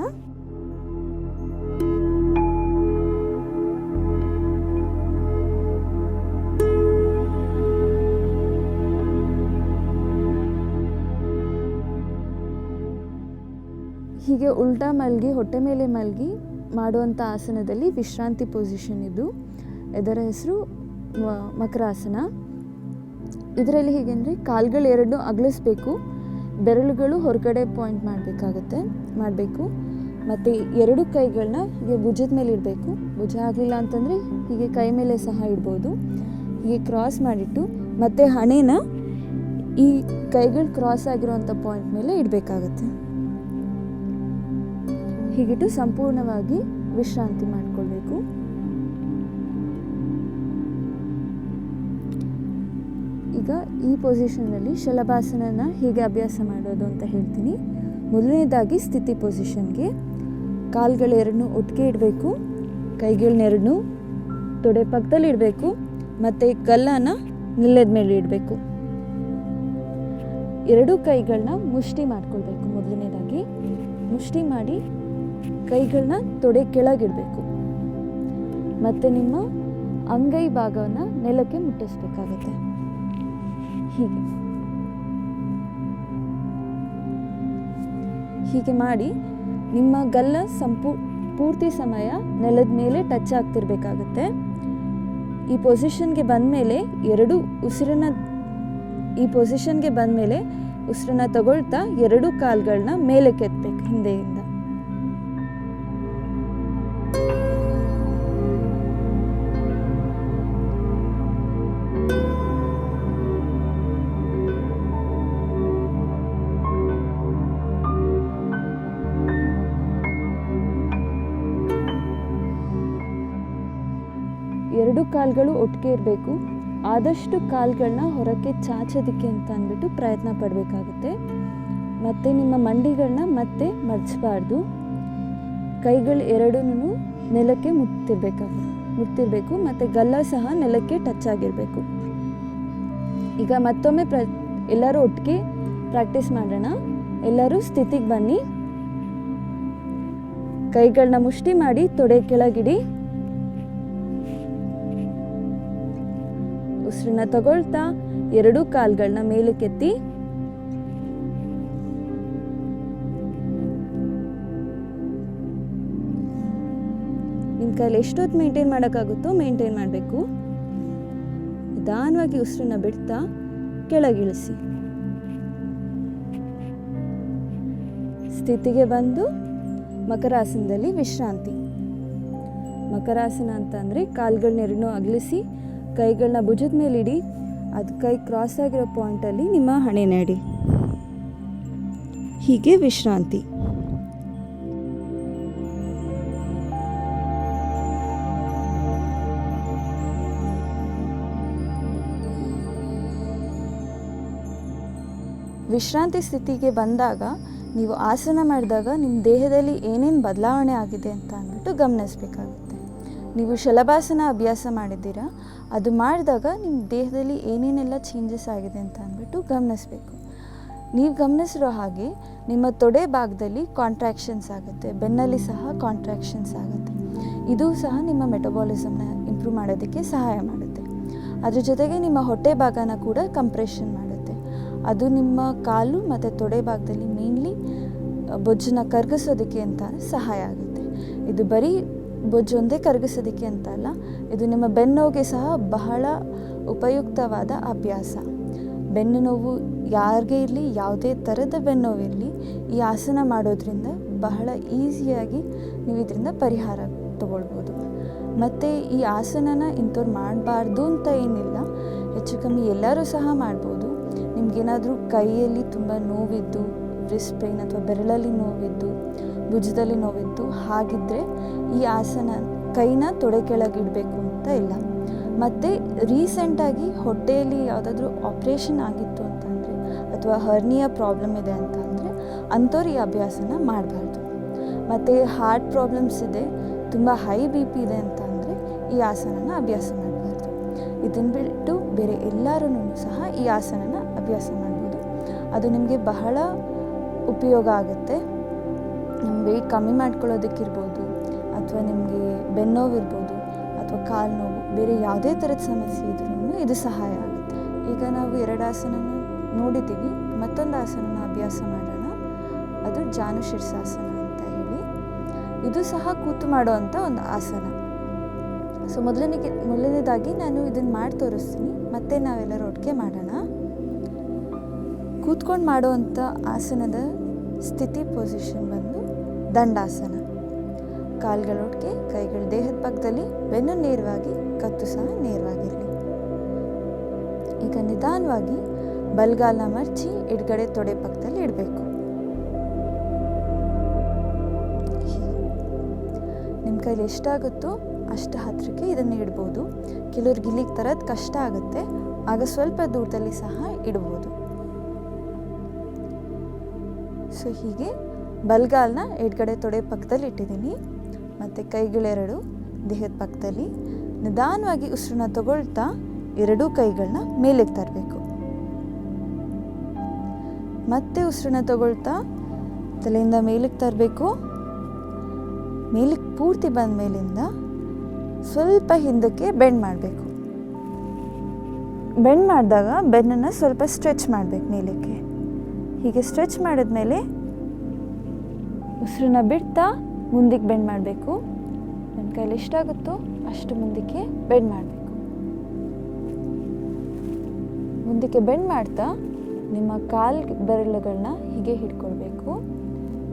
ಹೀಗೆ ಉಲ್ಟಾ ಮಲಗಿ, ಹೊಟ್ಟೆ ಮೇಲೆ ಮಲಗಿ ಮಾಡುವಂಥ ಆಸನದಲ್ಲಿ ವಿಶ್ರಾಂತಿ ಪೊಸಿಷನ್ ಇದು. ಇದರ ಹೆಸರು ಮಕರಾಸನ ಇದರಲ್ಲಿ ಹೇಗೆಂದರೆ ಕಾಲುಗಳು ಎರಡು ಅಗಲಿಸ್ಬೇಕು, ಬೆರಳುಗಳು ಹೊರಗಡೆ ಪಾಯಿಂಟ್ ಮಾಡಬೇಕಾಗತ್ತೆ, ಮಾಡಬೇಕು. ಮತ್ತು ಎರಡು ಕೈಗಳನ್ನ ಹೀಗೆ ಭುಜದ ಮೇಲೆ ಇಡಬೇಕು. ಭುಜ ಆಗಲಿಲ್ಲ ಅಂತಂದರೆ ಹೀಗೆ ಕೈ ಮೇಲೆ ಸಹ ಇಡ್ಬೋದು. ಹೀಗೆ ಕ್ರಾಸ್ ಮಾಡಿಟ್ಟು ಮತ್ತು ಹಣೆನ ಈ ಕೈಗಳು ಕ್ರಾಸ್ ಆಗಿರೋವಂಥ ಪಾಯಿಂಟ್ ಮೇಲೆ ಇಡಬೇಕಾಗತ್ತೆ. ಹೀಗಿಟ್ಟು ಸಂಪೂರ್ಣವಾಗಿ ವಿಶ್ರಾಂತಿ ಮಾಡಿಕೊಳ್ಬೇಕು. ಈಗ ಈ ಪೊಸಿಷನಲ್ಲಿ ಶಲಭಾಸನನ ಹೇಗೆ ಅಭ್ಯಾಸ ಮಾಡೋದು ಅಂತ ಹೇಳ್ತೀನಿ. ಮೊದಲನೇದಾಗಿ ಸ್ಥಿತಿ ಪೊಸಿಷನ್ಗೆ ಕಾಲುಗಳೆರಡನ್ನು ಒಟ್ಟಿಗೆ ಇಡಬೇಕು ಕೈಗಳನ್ನೆರಡನ್ನೂ ತೊಡೆ ಪಕ್ಕದಲ್ಲಿ ಇಡಬೇಕು, ಮತ್ತು ಕಲ್ಲನ್ನ ನಿಲ್ಲದ ಮೇಲೆ ಇಡಬೇಕು. ಎರಡೂ ಕೈಗಳನ್ನ ಮುಷ್ಟಿ ಮಾಡ್ಕೊಳ್ಬೇಕು ಮೊದಲನೇದಾಗಿ. ಮುಷ್ಟಿ ಮಾಡಿ ಕೈಗಳನ್ನ ತೊಡೆ ಕೆಳಗಿಡಬೇಕು ಮತ್ತು ನಿಮ್ಮ ಅಂಗೈ ಭಾಗವನ್ನು ನೆಲಕ್ಕೆ ಮುಟ್ಟಿಸ್ಬೇಕಾಗತ್ತೆ. ಹೀಗೆ. ಹೀಗೆ ಮಾಡಿ ನಿಮ್ಮ ಗಲ್ಲ ಸಂಪೂ, ಪೂರ್ತಿ ಸಮಯ ನೆಲದ ಮೇಲೆ ಟಚ್ ಆಗ್ತಿರ್ಬೇಕಾಗತ್ತೆ. ಈ ಪೊಸಿಷನ್ಗೆ ಬಂದಮೇಲೆ ಎರಡು ಉಸಿರನ್ನ, ಈ ಪೊಸಿಷನ್ಗೆ ಬಂದಮೇಲೆ ಉಸಿರನ್ನ ತಗೊಳ್ತಾ ಎರಡು ಕಾಲುಗಳನ್ನ ಮೇಲೆ ಕೆತ್ತಬೇಕು ಹಿಂದೆಯಿಂದ ಕಾಲ್ಗಳು ಒಟ್ಟಿಗೆ ಇರಬೇಕು. ಆದಷ್ಟು ಕಾಲುಗಳನ್ನ ಹೊರಕ್ಕೆ ಚಾಚೋದಕ್ಕೆ ಅಂತ ಅಂದ್ಬಿಟ್ಟು ಪ್ರಯತ್ನ ಪಡಬೇಕಾಗುತ್ತೆ. ಮತ್ತು ನಿಮ್ಮ ಮಂಡಿಗಳನ್ನ ಮತ್ತೆ ಮಡಚಬಾರ್ದು ಕೈಗಳು ಎರಡೂ ನೆಲಕ್ಕೆ ಮುಟ್ತಿರ್ಬೇಕಾಗುತ್ತೆ ಮುಟ್ತಿರ್ಬೇಕು ಮತ್ತು ಗಲ್ಲ ಸಹ ನೆಲಕ್ಕೆ ಟಚ್ ಆಗಿರಬೇಕು. ಈಗ ಮತ್ತೊಮ್ಮೆ ಪ್ರ, ಎಲ್ಲರೂ ಒಟ್ಟಿಗೆ ಪ್ರಾಕ್ಟೀಸ್ ಮಾಡೋಣ. ಎಲ್ಲರೂ ಸ್ಥಿತಿಗೆ ಬನ್ನಿ. ಕೈಗಳನ್ನ ಮುಷ್ಟಿ ಮಾಡಿ ತೊಡೆ ಕೆಳಗಿಡಿ. ಉಸಿರನ್ನ ತಗೊಳ್ತಾ ಎರಡೂ ಕಾಲ್ಗಳನ್ನ ಮೇಲಕ್ಕೆತ್ತಿ. ನಿಮ್ಮ ಕೈಲಿ ಎಷ್ಟೊತ್ತು ಮೇಂಟೈನ್ ಮಾಡೋಕ್ಕಾಗುತ್ತೋ ಮೇಂಟೈನ್ ಮಾಡಬೇಕು. ನಿಧಾನವಾಗಿ ಉಸಿರನ್ನ ಬಿಡ್ತಾ ಕೆಳಗಿಳಿಸಿ. ಸ್ಥಿತಿಗೆ ಬಂದು ಮಕರಾಸನದಲ್ಲಿ ವಿಶ್ರಾಂತಿ. ಮಕರಾಸನ ಅಂತಂದರೆ ಕಾಲುಗಳನ್ನೆರಡನ್ನೂ ಅಗಲಿಸಿ ಕೈಗಳನ್ನ ಭುಜದ ಮೇಲೆ ಇಡಿ, ಅದು ಕೈ ಕ್ರಾಸ್ ಆಗಿರೋ ಪಾಯಿಂಟಲ್ಲಿ ನಿಮ್ಮ ಹಣೆ ನಾಡಿ ಹೀಗೆ ವಿಶ್ರಾಂತಿ. ವಿಶ್ರಾಂತಿ ಸ್ಥಿತಿಗೆ ಬಂದಾಗ ನೀವು ಆಸನ ಮಾಡಿದಾಗ ನಿಮ್ಮ ದೇಹದಲ್ಲಿ ಏನೇನು ಬದಲಾವಣೆ ಆಗಿದೆ ಅಂತ ಅಂದ್ಬಿಟ್ಟು ಗಮನಿಸಬೇಕಾಗುತ್ತೆ. ನೀವು ಶಲಭಾಸನ ಅಭ್ಯಾಸ ಮಾಡಿದ್ದೀರಾ? ಅದು ಮಾಡಿದಾಗ ನಿಮ್ಮ ದೇಹದಲ್ಲಿ ಏನೇನೆಲ್ಲ ಚೇಂಜಸ್ ಆಗಿದೆ ಅಂತ ಅಂದ್ಬಿಟ್ಟು ಗಮನಿಸಬೇಕು. ನೀವು ಗಮನಿಸಿರೋ ಹಾಗೆ ನಿಮ್ಮ ತೊಡೆ ಭಾಗದಲ್ಲಿ ಕಾಂಟ್ರಾಕ್ಷನ್ಸ್ ಆಗುತ್ತೆ, ಬೆನ್ನಲ್ಲಿ ಸಹ ಕಾಂಟ್ರಾಕ್ಷನ್ಸ್ ಆಗುತ್ತೆ. ಇದು ಸಹ ನಿಮ್ಮ ಮೆಟಬಾಲಿಸಮ್ನ ಇಂಪ್ರೂವ್ ಮಾಡೋದಕ್ಕೆ ಸಹಾಯ ಮಾಡುತ್ತೆ. ಅದ್ರ ಜೊತೆಗೆ ನಿಮ್ಮ ಹೊಟ್ಟೆ ಭಾಗನ ಕೂಡ ಕಂಪ್ರೆಷನ್ ಮಾಡುತ್ತೆ. ಅದು ನಿಮ್ಮ ಕಾಲು ಮತ್ತು ತೊಡೆ ಭಾಗದಲ್ಲಿ ಮೇನ್ಲಿ ಬೊಜ್ಜನ್ನ ಕರಗಿಸೋದಕ್ಕೆ ಅಂತ ಸಹಾಯ ಆಗುತ್ತೆ. ಇದು ಬರೀ ಬೊಜ್ಜು ಒಂದೇ ಕರಗಿಸೋದಕ್ಕೆ ಅಂತ ಅಲ್ಲ, ಇದು ನಿಮ್ಮ ಬೆನ್ನೋವಿಗೆ ಸಹ ಬಹಳ ಉಪಯುಕ್ತವಾದ ಅಭ್ಯಾಸ. ಬೆನ್ನು ನೋವು ಯಾರಿಗೆ ಇರಲಿ, ಯಾವುದೇ ಥರದ ಬೆನ್ನೋವಿರಲಿ, ಈ ಆಸನ ಮಾಡೋದ್ರಿಂದ ಬಹಳ ಈಸಿಯಾಗಿ ನೀವು ಇದರಿಂದ ಪರಿಹಾರ ತಗೊಳ್ಬೋದು. ಮತ್ತು ಈ ಆಸನನ ಇಂಥವ್ರು ಮಾಡಬಾರ್ದು ಅಂತ ಏನಿಲ್ಲ, ಹೆಚ್ಚು ಕಮ್ಮಿ ಎಲ್ಲರೂ ಸಹ ಮಾಡ್ಬೋದು. ನಿಮಗೇನಾದರೂ ಕೈಯಲ್ಲಿ ತುಂಬ ನೋವಿದ್ದು ರಿಸ್ಟ್ ಪೇನ್ ಅಥವಾ ಬೆರಳಲ್ಲಿ ನೋವಿದ್ದು ಭುಜದಲ್ಲಿ ನೋವಿತ್ತು ಹಾಗಿದ್ದರೆ ಈ ಆಸನ ಕೈನ ತೊಡೆ ಕೆಳಗಿಡಬೇಕು ಅಂತ ಇಲ್ಲ. ಮತ್ತು ರೀಸೆಂಟಾಗಿ ಹೊಟ್ಟೆಯಲ್ಲಿ ಯಾವುದಾದ್ರೂ ಆಪ್ರೇಷನ್ ಆಗಿತ್ತು ಅಂತಂದರೆ ಅಥವಾ ಹರ್ನಿಯ ಪ್ರಾಬ್ಲಮ್ ಇದೆ ಅಂತಂದರೆ ಅಂಥವ್ರು ಈ ಅಭ್ಯಾಸನ ಮಾಡಬಾರ್ದು. ಮತ್ತು ಹಾರ್ಟ್ ಪ್ರಾಬ್ಲಮ್ಸ್ ಇದೆ, ತುಂಬ ಹೈ ಬಿ ಪಿ ಇದೆ ಅಂತ ಅಂದರೆ ಈ ಆಸನನ ಅಭ್ಯಾಸ ಮಾಡಬಾರ್ದು. ಇದನ್ನು ಬಿಟ್ಟು ಬೇರೆ ಎಲ್ಲರೂ ಸಹ ಈ ಆಸನನ ಅಭ್ಯಾಸ ಮಾಡ್ಬೋದು. ಅದು ನಿಮಗೆ ಬಹಳ ಉಪಯೋಗ ಆಗುತ್ತೆ. ನಿಮ್ಮ ವೆಯ್ಟ್ ಕಮ್ಮಿ ಮಾಡ್ಕೊಳ್ಳೋದಕ್ಕಿರ್ಬೋದು ಅಥವಾ ನಿಮಗೆ ಬೆನ್ನೋವಿರ್ಬೋದು ಅಥವಾ ಕಾಲು ನೋವು, ಬೇರೆ ಯಾವುದೇ ಥರದ ಸಮಸ್ಯೆ ಇದ್ರೂ ಇದು ಸಹಾಯ ಆಗುತ್ತೆ. ಈಗ ನಾವು ಎರಡು ಆಸನನ ನೋಡಿದ್ದೀವಿ, ಮತ್ತೊಂದು ಆಸನನ ಅಭ್ಯಾಸ ಮಾಡೋಣ. ಅದು ಜಾನು ಶೀರ್ಷಾಸನ ಅಂತ ಹೇಳಿ. ಇದು ಸಹ ಕೂತು ಮಾಡುವಂಥ ಒಂದು ಆಸನ. ಸೊ, ಮೊದಲನಿಗೆ, ಮೊದಲನೇದಾಗಿ ನಾನು ಇದನ್ನು ಮಾಡಿ ತೋರಿಸ್ತೀನಿ. ಮತ್ತೆ ನಾವೆಲ್ಲರೂ ಒಟ್ಟಿಗೆ ಮಾಡೋಣ. ಕೂತ್ಕೊಂಡು ಮಾಡುವಂಥ ಆಸನದ ಸ್ಥಿತಿ ಪೊಸಿಷನ್ ಬಂದು ದಂಡಾಸನ. ಕಾಲ್ಗಳೊಟ್ಟಿಗೆ ಕೈಗಳು ದೇಹದ ಪಕ್ಕದಲ್ಲಿ ಬೆನ್ನು ನೇರವಾಗಿ, ಕತ್ತು ಸಹ ನೇರವಾಗಿರಲಿ. ಈಗ ನಿಧಾನವಾಗಿ ಬಲ್ಗಾಲ ಮರ್ಚಿ ಎಡಗಡೆ ತೊಡೆ ಪಕ್ಕದಲ್ಲಿ ಇಡಬೇಕು. ನಿಮ್ಮ ಕೈಲಿ ಎಷ್ಟಾಗುತ್ತೋ ಅಷ್ಟು ಹತ್ತಿರಕ್ಕೆ ಇದನ್ನು ಇಡ್ಬೋದು. ಕೆಲವ್ರಿಗೆ ಇಲ್ಲಿಗೆ ತರೋದು ಕಷ್ಟ ಆಗುತ್ತೆ. ಆಗ ಸ್ವಲ್ಪ ದೂರದಲ್ಲಿ ಸಹ ಇಡ್ಬೋದು. ಸೊ ಹೀಗೆ ಬಲ್ಗಾಲ್ನ ಎಡಗಡೆ ತೊಡೆ ಪಕ್ಕದಲ್ಲಿ ಇಟ್ಟಿದ್ದೀನಿ. ಮತ್ತು ಕೈಗಳೆರಡು ದೇಹದ ಪಕ್ಕದಲ್ಲಿ. ನಿಧಾನವಾಗಿ ಉಸಿರನ್ನ ತಗೊಳ್ತಾ ಎರಡೂ ಕೈಗಳನ್ನ ಮೇಲೆಗೆ ತರಬೇಕು. ಮತ್ತೆ ಉಸಿರನ್ನ ತಗೊಳ್ತಾ ತಲೆಯಿಂದ ಮೇಲಕ್ಕೆ ತರಬೇಕು. ಮೇಲಕ್ಕೆ ಪೂರ್ತಿ ಬಂದ ಮೇಲಿಂದ ಸ್ವಲ್ಪ ಹಿಂದಕ್ಕೆ ಬೆಂಡ್ ಮಾಡಬೇಕು. ಬೆಂಡ್ ಮಾಡಿದಾಗ ಬೆನ್ನನ್ನು ಸ್ವಲ್ಪ ಸ್ಟ್ರೆಚ್ ಮಾಡಬೇಕು ಮೇಲಕ್ಕೆ. ಹೀಗೆ ಸ್ಟ್ರೆಚ್ ಮಾಡಿದ್ಮೇಲೆ ಉಸಿರನ್ನ ಬಿಡ್ತಾ ಮುಂದಕ್ಕೆ ಬೆಂಡ್ ಮಾಡಬೇಕು. ನನ್ನ ಕೈಲಿ ಎಷ್ಟಾಗುತ್ತೋ ಅಷ್ಟು ಮುಂದಕ್ಕೆ ಬೆಂಡ್ ಮಾಡಬೇಕು. ಮುಂದಕ್ಕೆ ಬೆಂಡ್ ಮಾಡ್ತಾ ನಿಮ್ಮ ಕಾಲ್ ಬೆರಳುಗಳನ್ನ ಹೀಗೆ ಹಿಡ್ಕೊಳ್ಬೇಕು.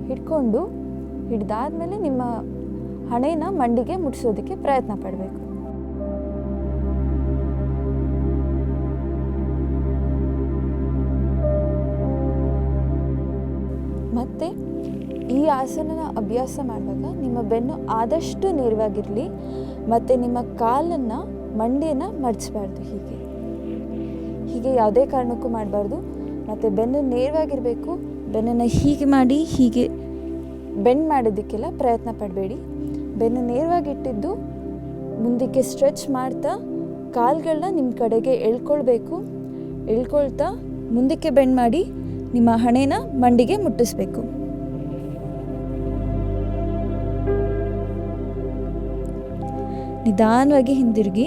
ಹಿಡ್ಕೊಂಡು ಹಿಡ್ದಾದ್ಮೇಲೆ ನಿಮ್ಮ ಹಣೆನ ಮಂಡಿಗೆ ಮುಟ್ಸೋದಕ್ಕೆ ಪ್ರಯತ್ನ ಪಡಬೇಕು. ಮತ್ತು ಈ ಆಸನನ ಅಭ್ಯಾಸ ಮಾಡುವಾಗ ನಿಮ್ಮ ಬೆನ್ನು ಆದಷ್ಟು ನೇರವಾಗಿರಲಿ ಮತ್ತು ನಿಮ್ಮ ಕಾಲನ್ನು, ಮಂಡಿಯನ್ನು ಮಡಚಬಾರ್ದು ಹೀಗೆ. ಹೀಗೆ ಯಾವುದೇ ಕಾರಣಕ್ಕೂ ಮಾಡಬಾರ್ದು. ಮತ್ತು ಬೆನ್ನು ನೇರವಾಗಿರಬೇಕು, ಬೆನ್ನನ್ನು ಹೀಗೆ ಮಾಡಿ, ಹೀಗೆ ಬೆಂಡ್ ಮಾಡೋದಕ್ಕೆಲ್ಲ ಪ್ರಯತ್ನ ಪಡಬೇಡಿ. ಬೆನ್ನು ನೇರವಾಗಿಟ್ಟಿದ್ದು ಮುಂದಕ್ಕೆ ಸ್ಟ್ರೆಚ್ ಮಾಡ್ತಾ ಕಾಲುಗಳನ್ನ ನಿಮ್ಮ ಕಡೆಗೆ ಎಳ್ಕೊಳ್ಬೇಕು. ಎಳ್ಕೊಳ್ತಾ ಮುಂದಕ್ಕೆ ಬೆಂಡ್ ಮಾಡಿ ನಿಮ್ಮ ಹಣೆನ ಮಂಡಿಗೆ ಮುಟ್ಟಿಸ್ಬೇಕು. ನಿಧಾನವಾಗಿ ಹಿಂದಿರುಗಿ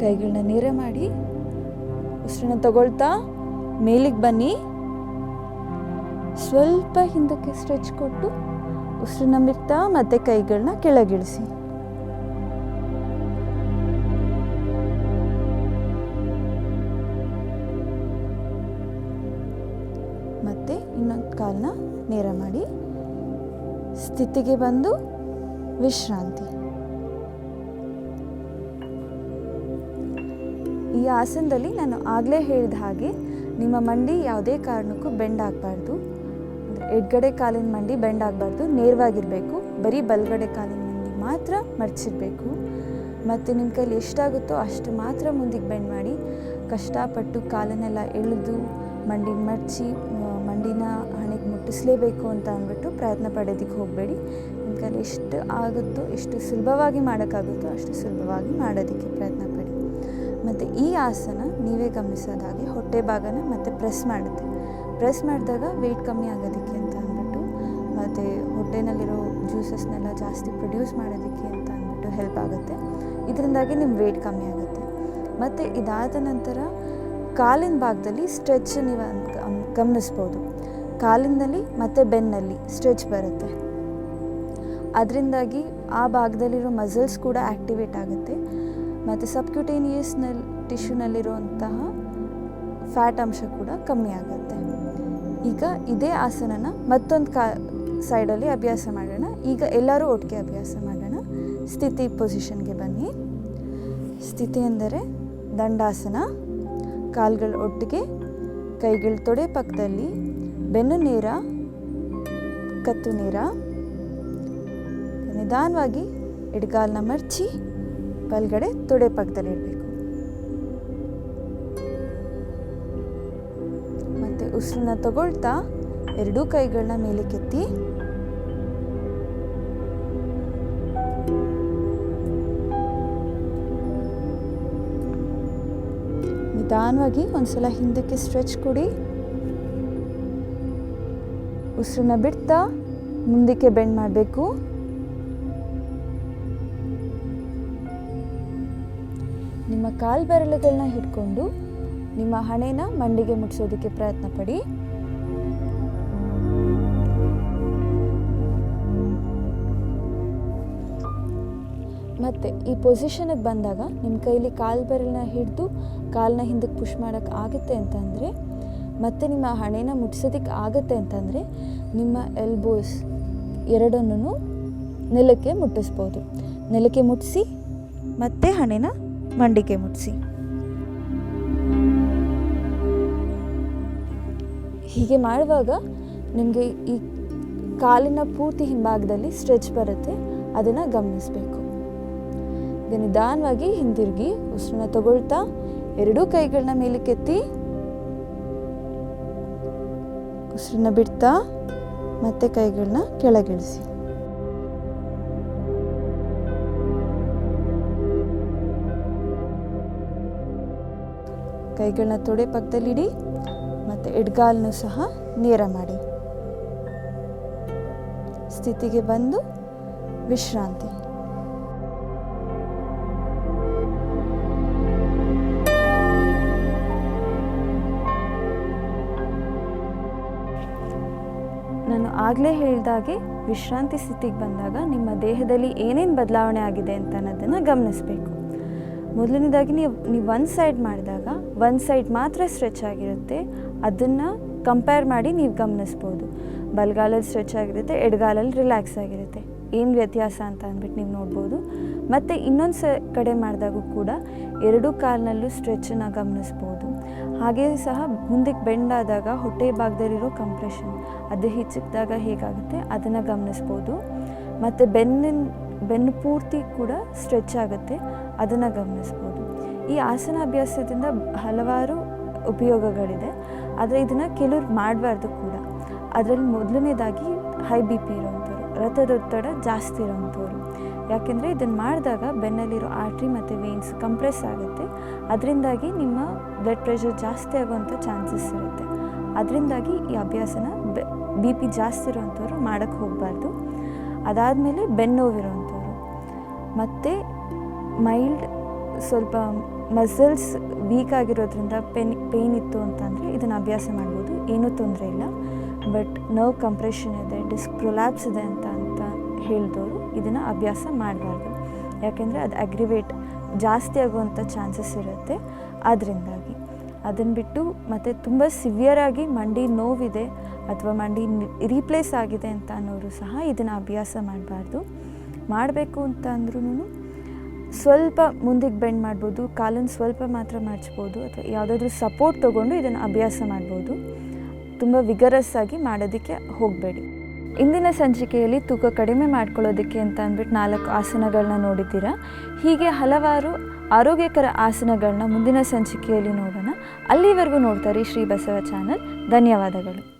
ಕೈಗಳನ್ನ ನೇರ ಮಾಡಿ ಉಸಿರನ್ನ ತಗೊಳ್ತಾ ಮೇಲಿಗೆ ಬನ್ನಿ. ಸ್ವಲ್ಪ ಹಿಂದಕ್ಕೆ ಸ್ಟ್ರೆಚ್ ಕೊಟ್ಟು ಉಸಿರನ್ನ ಬಿಡ್ತಾ ಮತ್ತೆ ಕೈಗಳನ್ನ ಕೆಳಗಿಳಿಸಿ. ಮತ್ತೆ ಇನ್ನೊಂದು ಕಾಲನ್ನ ನೇರ ಮಾಡಿ ಸ್ಥಿತಿಗೆ ಬಂದು ವಿಶ್ರಾಂತಿ. ಈ ಆಸನದಲ್ಲಿ ನಾನು ಆಗಲೇ ಹೇಳಿದ ಹಾಗೆ ನಿಮ್ಮ ಮಂಡಿ ಯಾವುದೇ ಕಾರಣಕ್ಕೂ ಬೆಂಡ್ ಆಗಬಾರ್ದು. ಎಡ್ಗಡೆ ಕಾಲಿನ ಮಂಡಿ ಬೆಂಡ್ ಆಗಬಾರ್ದು. ನೇರವಾಗಿರಬೇಕು. ಬರೀ ಬಲಗಡೆ ಕಾಲಿನ ಮಂಡಿ ಮಾತ್ರ ಮರ್ಚಿರಬೇಕು. ಮತ್ತು ನಿಮ್ಮ ಕೈಲಿ ಎಷ್ಟಾಗುತ್ತೋ ಅಷ್ಟು ಮಾತ್ರ ಮುಂದಿಗೆ ಬೆಂಡ್ ಮಾಡಿ. ಕಷ್ಟಪಟ್ಟು ಕಾಲನ್ನೆಲ್ಲ ಎಳೆದು ಮಂಡಿ ಮರ್ಚಿ ಮಂಡಿನ ಹಣೆಗೆ ಮುಟ್ಟಿಸಲೇಬೇಕು ಅಂತ ಅಂದ್ಬಿಟ್ಟು ಪ್ರಯತ್ನ ಪಡೋದಕ್ಕೆ ಹೋಗಬೇಡಿ. ನಿಮ್ಮ ಕೈಲಿ ಎಷ್ಟು ಆಗುತ್ತೋ, ಎಷ್ಟು ಸುಲಭವಾಗಿ ಮಾಡೋಕ್ಕಾಗುತ್ತೋ ಅಷ್ಟು ಸುಲಭವಾಗಿ ಮಾಡೋದಕ್ಕೆ ಪ್ರಯತ್ನ ಮತ್ತು ಈ ಆಸನ ನೀವೇ ಗಮನಿಸೋದಾಗಿ ಹೊಟ್ಟೆ ಭಾಗನ ಮತ್ತೆ ಪ್ರೆಸ್ ಮಾಡುತ್ತೆ. ಪ್ರೆಸ್ ಮಾಡಿದಾಗ ವೆಯ್ಟ್ ಕಮ್ಮಿ ಆಗೋದಕ್ಕೆ ಅಂತ ಅಂದ್ಬಿಟ್ಟು, ಮತ್ತು ಹೊಟ್ಟೆನಲ್ಲಿರೋ ಜ್ಯೂಸಸ್ನೆಲ್ಲ ಜಾಸ್ತಿ ಪ್ರೊಡ್ಯೂಸ್ ಮಾಡೋದಕ್ಕೆ ಅಂತ ಅಂದ್ಬಿಟ್ಟು ಹೆಲ್ಪ್ ಆಗುತ್ತೆ. ಇದರಿಂದಾಗಿ ನಿಮ್ಮ ವೆಯ್ಟ್ ಕಮ್ಮಿ ಆಗುತ್ತೆ. ಮತ್ತು ಇದಾದ ನಂತರ ಕಾಲಿನ ಭಾಗದಲ್ಲಿ ಸ್ಟ್ರೆಚ್ ನೀವು ಗಮನಿಸ್ಬೋದು. ಕಾಲಿನಲ್ಲಿ ಮತ್ತು ಬೆನ್ನಲ್ಲಿ ಸ್ಟ್ರೆಚ್ ಬರುತ್ತೆ. ಅದರಿಂದಾಗಿ ಆ ಭಾಗದಲ್ಲಿರೋ ಮಸಲ್ಸ್ ಕೂಡ ಆ್ಯಕ್ಟಿವೇಟ್ ಆಗುತ್ತೆ. ಮತ್ತು ಸಬ್ಕ್ಯುಟೇನಿಯಸ್ನಲ್ಲಿ ಟಿಶ್ಯೂನಲ್ಲಿರುವಂತಹ ಫ್ಯಾಟ್ ಅಂಶ ಕೂಡ ಕಮ್ಮಿ ಆಗುತ್ತೆ. ಈಗ ಇದೇ ಆಸನನ ಮತ್ತೊಂದು ಕಾ, ಸೈಡಲ್ಲಿ ಅಭ್ಯಾಸ ಮಾಡೋಣ. ಈಗ ಎಲ್ಲರೂ ಒಟ್ಟಿಗೆ ಅಭ್ಯಾಸ ಮಾಡೋಣ. ಸ್ಥಿತಿ ಪೊಸಿಷನ್ಗೆ ಬನ್ನಿ. ಸ್ಥಿತಿ ಎಂದರೆ ದಂಡಾಸನ. ಕಾಲುಗಳು ಒಟ್ಟಿಗೆ, ಕೈಗಳು ತೊಡೆ ಪಕ್ಕದಲ್ಲಿ, ಬೆನ್ನು ನೀರ, ಕತ್ತು ನೀರ. ನಿಧಾನವಾಗಿ ಎಡಗಾಲನ್ನ ಮರ್ಚಿ. ಬಲ್ಗಡೆ ತೊಡೆ ಪಕ್ಕದಲ್ಲಿ ಇಡಬೇಕು. ಮತ್ತೆ ಉಸಿರನ್ನ ತಗೊಳ್ತಾ ಎರಡೂ ಕೈಗಳನ್ನ ಮೇಲಕ್ಕೆತ್ತಿ ನಿಧಾನವಾಗಿ ಒಂದ್ಸಲ ಹಿಂದಕ್ಕೆ ಸ್ಟ್ರೆಚ್ ಕೊಡಿ. ಉಸಿರನ್ನ ಬಿಡ್ತಾ ಮುಂದಕ್ಕೆ ಬೆಂಡ್ ಮಾಡಬೇಕು. ನಿಮ್ಮ ಕಾಲ್ ಬೆರಳುಗಳನ್ನ ಹಿಡ್ಕೊಂಡು ನಿಮ್ಮ ಹಣೆನ ಮಂಡಿಗೆ ಮುಟ್ಟಿಸೋದಕ್ಕೆ ಪ್ರಯತ್ನ ಪಡಿ. ಮತ್ತು ಈ ಪೊಸಿಷನಿಗೆ ಬಂದಾಗ ನಿಮ್ಮ ಕೈಲಿ ಕಾಲು ಬೆರಳನ್ನ ಹಿಡಿದು ಕಾಲನ್ನ ಹಿಂದಕ್ಕೆ ಪುಷ್ ಮಾಡೋಕ್ಕೆ ಆಗುತ್ತೆ ಅಂತಂದರೆ, ಮತ್ತು ನಿಮ್ಮ ಹಣೆನ ಮುಟ್ಸೋದಕ್ಕೆ ಆಗುತ್ತೆ ಅಂತಂದರೆ ನಿಮ್ಮ ಎಲ್ಬೋಸ್ ಎರಡನ್ನೂ ನೆಲಕ್ಕೆ ಮುಟ್ಟಿಸ್ಬೋದು. ನೆಲಕ್ಕೆ ಮುಟ್ಟಿಸಿ ಮತ್ತೆ ಹಣೆನ ಮಂಡಿಗೆ ಮುಟ್ಟಿಸಿ ಹೀಗೆ ಮಾಡುವಾಗ ನಿಮಗೆ ಈ ಕಾಲಿನ ಪೂರ್ತಿ ಹಿಂಭಾಗದಲ್ಲಿ ಸ್ಟ್ರೆಚ್ ಬರುತ್ತೆ, ಅದನ್ನು ಗಮನಿಸಬೇಕು. ನಿಧಾನವಾಗಿ ಹಿಂದಿರುಗಿ, ಉಸಿರನ್ನ ತಗೊಳ್ತಾ, ಎರಡೂ ಕೈಗಳನ್ನ ಮೇಲಕ್ಕೆತ್ತಿ ಉಸಿರನ್ನ ಬಿಡ್ತಾ, ಮತ್ತೆ ಕೈಗಳನ್ನ ಕೆಳಗಿಳಿಸಿ. ಕೈಗಳನ್ನ ತೊಡೆ ಪಕ್ಕದಲ್ಲಿಡಿ, ಮತ್ತು ಎಡ್ಗಾಲನ್ನು ಸಹ ನೇರ ಮಾಡಿ. ಸ್ಥಿತಿಗೆ ಬಂದು ವಿಶ್ರಾಂತಿ. ನಾನು ಆಗಲೇ ಹೇಳಿದಾಗೆ ವಿಶ್ರಾಂತಿ ಸ್ಥಿತಿಗೆ ಬಂದಾಗ ನಿಮ್ಮ ದೇಹದಲ್ಲಿ ಏನೇನು ಬದಲಾವಣೆ ಆಗಿದೆ ಅಂತ ಅನ್ನೋದನ್ನು ಗಮನಿಸಬೇಕು. ಮೊದಲನೇದಾಗಿ ನೀವು ನೀವು ಒಂದು ಸೈಡ್ ಮಾಡಿದಾಗ ಒಂದು ಸೈಡ್ ಮಾತ್ರ ಸ್ಟ್ರೆಚ್ ಆಗಿರುತ್ತೆ. ಅದನ್ನು ಕಂಪೇರ್ ಮಾಡಿ ನೀವು ಗಮನಿಸ್ಬೋದು. ಬಲಗಾಲಲ್ಲಿ ಸ್ಟ್ರೆಚ್ ಆಗಿರುತ್ತೆ, ಎಡಗಾಲಲ್ಲಿ ರಿಲ್ಯಾಕ್ಸ್ ಆಗಿರುತ್ತೆ. ಏನು ವ್ಯತ್ಯಾಸ ಅಂತ ಅಂದ್ಬಿಟ್ಟು ನೀವು ನೋಡ್ಬೋದು. ಮತ್ತು ಇನ್ನೊಂದು ಸ, ಕಡೆ ಮಾಡಿದಾಗೂ ಕೂಡ ಎರಡೂ ಕಾಲಿನಲ್ಲೂ ಸ್ಟ್ರೆಚ್ಚನ್ನು ಗಮನಿಸ್ಬೋದು. ಹಾಗೆ ಸಹ ಮುಂದಕ್ಕೆ ಬೆಂಡಾದಾಗ ಹೊಟ್ಟೆ ಭಾಗದಲ್ಲಿರೋ ಕಂಪ್ರೆಷನ್ ಅದು ಹೆಚ್ಚಿದ್ದಾಗ ಹೇಗಾಗುತ್ತೆ, ಅದನ್ನು ಗಮನಿಸ್ಬೋದು. ಮತ್ತು ಬೆನ್ನಿನ ಬೆನ್ನು ಪೂರ್ತಿ ಕೂಡ ಸ್ಟ್ರೆಚ್ ಆಗುತ್ತೆ. ಅದನ್ನು ಗಮನಿಸ್ಬೋದು. ಈ ಆಸನ ಅಭ್ಯಾಸದಿಂದ ಹಲವಾರು ಉಪಯೋಗಗಳಿದೆ. ಆದರೆ ಇದನ್ನು ಕೆಲವ್ರು ಮಾಡಬಾರ್ದು ಕೂಡ. ಅದರಲ್ಲಿ ಮೊದಲನೇದಾಗಿ ಹೈ ಬಿ ಪಿ ಇರೋವಂಥವ್ರು, ರಥದೊತ್ತಡ ಜಾಸ್ತಿ ಇರೋವಂಥವ್ರು. ಯಾಕೆಂದರೆ ಇದನ್ನು ಮಾಡಿದಾಗ ಬೆನ್ನಲ್ಲಿರೋ ಆರ್ಟ್ರಿ ಮತ್ತು ವೇನ್ಸ್ ಕಂಪ್ರೆಸ್ ಆಗುತ್ತೆ. ಅದರಿಂದಾಗಿ ನಿಮ್ಮ ಬ್ಲಡ್ ಪ್ರೆಷರ್ ಜಾಸ್ತಿ ಆಗುವಂಥ ಚಾನ್ಸಸ್ ಇರುತ್ತೆ. ಅದರಿಂದಾಗಿ ಈ ಅಭ್ಯಾಸನ ಬಿ ಪಿ ಜಾಸ್ತಿ ಇರೋವಂಥವ್ರು ಮಾಡೋಕ್ಕೆ ಹೋಗಬಾರ್ದು. ಅದಾದಮೇಲೆ ಬೆನ್ನೋವಿರೋವಂಥವ್ರು. ಮತ್ತು ಮೈಲ್ಡ್ ಸ್ವಲ್ಪ ಮಸಲ್ಸ್ ವೀಕ್ ಆಗಿರೋದ್ರಿಂದ ಪೆನ್ ಪೇನ್ ಇತ್ತು ಅಂತಂದರೆ ಇದನ್ನು ಅಭ್ಯಾಸ ಮಾಡ್ಬೋದು. ಏನೂ ತೊಂದರೆ ಇಲ್ಲ. ಬಟ್ ನರ್ವ್ ಕಂಪ್ರೆಷನ್ ಇದೆ ಡಿಸ್ಕ್ ಪ್ರೊಲ್ಯಾಪ್ಸ್ ಇದೆ ಅಂತ ಅಂತ ಹೇಳಿದವರು ಇದನ್ನು ಅಭ್ಯಾಸ ಮಾಡಬಾರ್ದು. ಯಾಕೆಂದರೆ ಅದು ಅಗ್ರಿವೇಟ್ ಜಾಸ್ತಿ ಆಗುವಂಥ ಚಾನ್ಸಸ್ ಇರುತ್ತೆ. ಅದರಿಂದಾಗಿ ಅದನ್ನು ಬಿಟ್ಟು ಮತ್ತು ತುಂಬ ಸಿವಿಯರಾಗಿ ಮಂಡಿ ನೋವಿದೆ ಅಥವಾ ಮಂಡಿ ರೀಪ್ಲೇಸ್ ಆಗಿದೆ ಅಂತ ಅನ್ನೋರು ಸಹ ಇದನ್ನು ಅಭ್ಯಾಸ ಮಾಡಬಾರ್ದು. ಮಾಡಬೇಕು ಅಂತ ಅಂದ್ರೂ ಸ್ವಲ್ಪ ಮುಂದಿಗೆ ಬೆಂಡ್ ಮಾಡ್ಬೋದು, ಕಾಲನ್ನು ಸ್ವಲ್ಪ ಮಾತ್ರ ಮಾಡಿಸ್ಬೋದು, ಅಥವಾ ಯಾವುದಾದ್ರೂ ಸಪೋರ್ಟ್ ತೊಗೊಂಡು ಇದನ್ನು ಅಭ್ಯಾಸ ಮಾಡ್ಬೋದು. ತುಂಬ ವಿಗರಸ್ ಆಗಿ ಮಾಡೋದಕ್ಕೆ ಹೋಗಬೇಡಿ. ಇಂದಿನ ಸಂಚಿಕೆಯಲ್ಲಿ ತೂಕ ಕಡಿಮೆ ಮಾಡ್ಕೊಳ್ಳೋದಕ್ಕೆ ಅಂತ ಅಂದ್ಬಿಟ್ಟು ನಾಲ್ಕು ಆಸನಗಳನ್ನ ನೋಡಿದ್ದೀರಾ? ಹೀಗೆ ಹಲವಾರು ಆರೋಗ್ಯಕರ ಆಸನಗಳನ್ನ ಮುಂದಿನ ಸಂಚಿಕೆಯಲ್ಲಿ ನೋಡೋಣ. ಅಲ್ಲಿವರೆಗೂ ನೋಡ್ತಾರೆ ಶ್ರೀ ಬಸವ ಚಾನಲ್. ಧನ್ಯವಾದಗಳು.